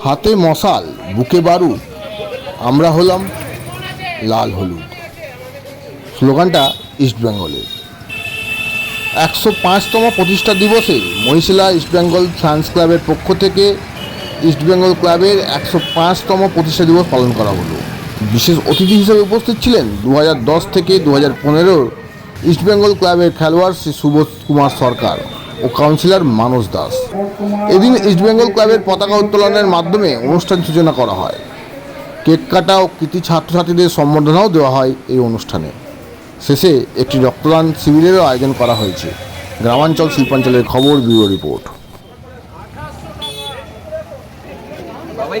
হাতে মশাল, বুকে বারুদ, আমরা হলাম লাল হলুদ। স্লোগানটা ইস্টবেঙ্গলের একশো পাঁচতম প্রতিষ্ঠা দিবসে মহিশিলা ইস্টবেঙ্গল ফ্যান্স ক্লাবের পক্ষ থেকে ইস্টবেঙ্গল ক্লাবের একশো পাঁচতম প্রতিষ্ঠা দিবস পালন করা হলো। বিশেষ অতিথি হিসেবে উপস্থিত ছিলেন দু থেকে দু হাজার ইস্টবেঙ্গল ক্লাবের খেলোয়াড় শ্রী সুবোধ কুমার সরকার। ও কাউন্সিলর মানস দাস। এদিন ইস্টবেঙ্গল ক্লাবের পতাকা উত্তোলনের মাধ্যমে অনুষ্ঠান সূচনা করা হয়। কেক কাটা ও কৃতি ছাত্রছাত্রীদের সম্বর্ধনাও দেওয়া হয় এই অনুষ্ঠানে। শেষে একটি রক্তদান শিবিরেরও আয়োজন করা হয়েছে। গ্রামাঞ্চল শিল্পাঞ্চলের খবর, ব্যুরো রিপোর্ট। भाई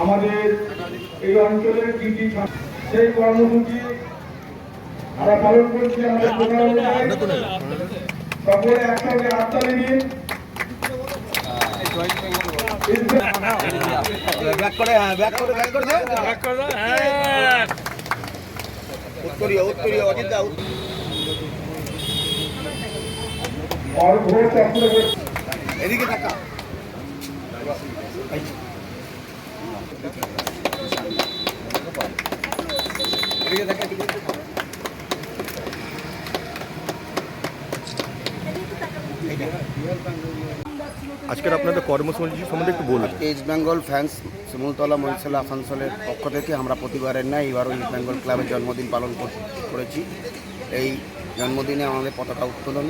আমাদের এই অঞ্চলের কৃষি সেই কর্মসূচি আমরা পালন করছি আমাদের সকলে একসঙ্গে হাততালি দিয়ে ব্যাক করে হ্যাঁ ব্যাক করে ব্যাক করে ব্যাক করে হ্যাঁ উত্তরীয় উত্তরীয় অজিত দা আজকের আপনাদের কর্মসূচি সম্বন্ধে একটু বলুন। ইস্ট বেঙ্গল ফ্যান্স শিমুলতলা মহিশালা আসানসোলের পক্ষ থেকে আমরা প্রতিবারের ন্যায় এবারও ইস্ট বেঙ্গল ক্লাবের জন্মদিন পালন করেছি। এই জন্মদিনে আমাদের পতাকা উত্তোলন।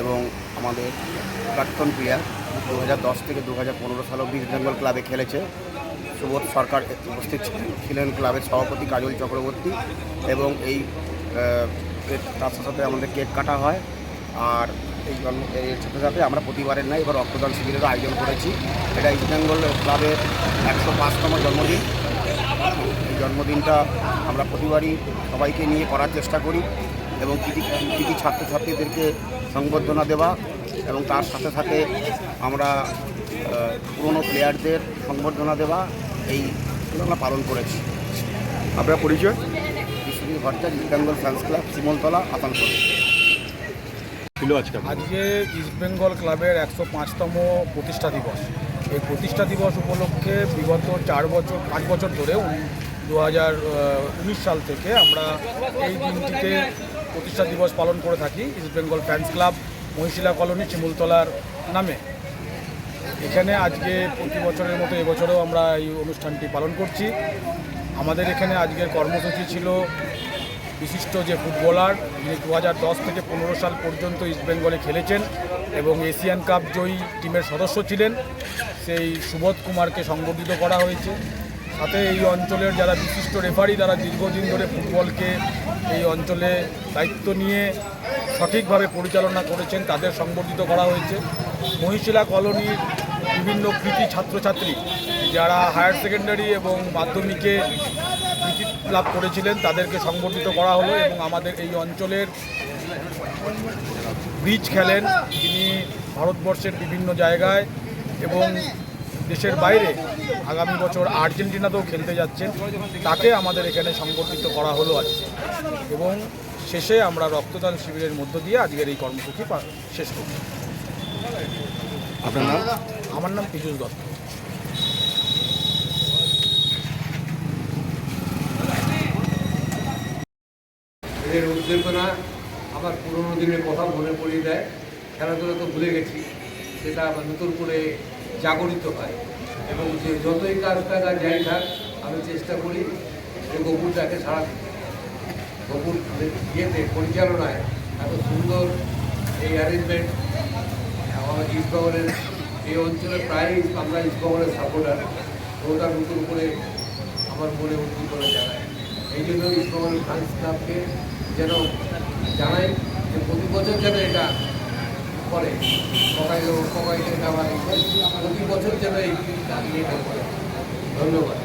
এবং আমাদের প্রাক্তন প্লেয়ার দু হাজার দশ থেকে দু হাজার পনেরো সাল অব্দি বেঙ্গল ক্লাবে খেলেছে। সুবোধ সরকার উপস্থিত ছিলেন ক্লাবের সভাপতি কাজল চক্রবর্তী এবং এই তার সাথে সাথে আমাদের কেক কাটা হয়। আর এই জন্ম এর সাথে সাথে আমরা প্রতিবারের নাই এবার রক্তদান শিবিরেরও আয়োজন করেছি। এটা ইস্ট বেঙ্গল ক্লাবের একশো পাঁচতম জন্মদিন। এই জন্মদিনটা আমরা প্রতিবারই সবাইকে নিয়ে করার চেষ্টা করি এবং কৃতি কৃতি ছাত্রছাত্রীদেরকে সংবর্ধনা দেওয়া এবং তার সাথে সাথে আমরা পুরনো প্লেয়ারদের সংবর্ধনা দেওয়া এই আমরা পালন করেছি। আপনার পরিচয়? Biswajit Bhattacharya East Bengal fans club Shimultala Asansol. ছিল আজকে? আজকে ইস্টবেঙ্গল ক্লাবের একশো পাঁচতম প্রতিষ্ঠা দিবস। এই প্রতিষ্ঠা দিবস উপলক্ষে বিগত চার বছর পাঁচ বছর ধরে দু হাজার উনিশ সাল থেকে আমরা এই দিনটিতে প্রতিষ্ঠা দিবস পালন করে থাকি East Bengal fans club Mahishila colony চিমুলতলার নামে। এখানে আজকে প্রতি বছরের মতো এবছরেও আমরা এই অনুষ্ঠানটি পালন করছি। আমাদের এখানে আজকের কর্মসূচি ছিল বিশিষ্ট যে ফুটবলার, যিনি দু হাজার দশ থেকে পনেরো সাল পর্যন্ত ইস্টবেঙ্গলে খেলেছেন এবং এশিয়ান কাপ জয়ী টিমের সদস্য ছিলেন। সেই সুবোধ কুমারকে সংগঠিত করা হয়েছে। সাথে এই অঞ্চলের যারা বিশিষ্ট রেফারি তারা দীর্ঘদিন ধরে ফুটবলকে এই অঞ্চলে দায়িত্ব নিয়ে সঠিকভাবে পরিচালনা করেছেন, তাদের সংবর্ধিত করা হয়েছে। মহিশিলা কলোনির বিভিন্ন কৃতি ছাত্রছাত্রী যারা হায়ার সেকেন্ডারি এবং মাধ্যমিকে কৃতি লাভ করেছিলেন, তাদেরকে সংবর্ধিত করা হলো এবং আমাদের এই অঞ্চলের ব্রিজ খেলেন যিনি ভারতবর্ষের বিভিন্ন জায়গায় এবং দেশের বাইরে আগামী বছর আর্জেন্টিনাতেও খেলতে যাচ্ছেন। তাকে আমাদের এখানে সংগঠিত করা হলো আজকে এবং শেষে আমরা রক্তদান শিবিরের মধ্য দিয়ে আজকের এই কর্মসূচি পা- শেষ করছি আপনার নাম? আমার নাম পীযুষ দত্ত। এর উদ্দীপনা আবার পুরোনো দিনের কথা মনে পড়িয়ে দেয়। খেলাধুলা তো ভুলে গেছি। সেটা আবার নতুন করে জাগরিত হয়। এবং যে যতই কারুকাগা যাই থাক, আমি চেষ্টা করি যে গপুরটাকে সারা গপুর ইয়েতে, পরিচালনায় এত সুন্দর এই অ্যারেঞ্জমেন্ট ইস্টবেঙ্গলের এই অঞ্চলে প্রায়ই আমরা ইস্টবেঙ্গলের সাপোর্টার ওটা নতুন করে আমার মনে করে জানায়। এই জন্য ইস্টবেঙ্গলের ফ্রান্স ক্লাবকে যেন জানাই যে প্রতি বছর যেন এটা করে সবাইলো সবাইকে যাওয়ার প্রতি বছর যেন এই কাজ নিয়ে ধন্যবাদ।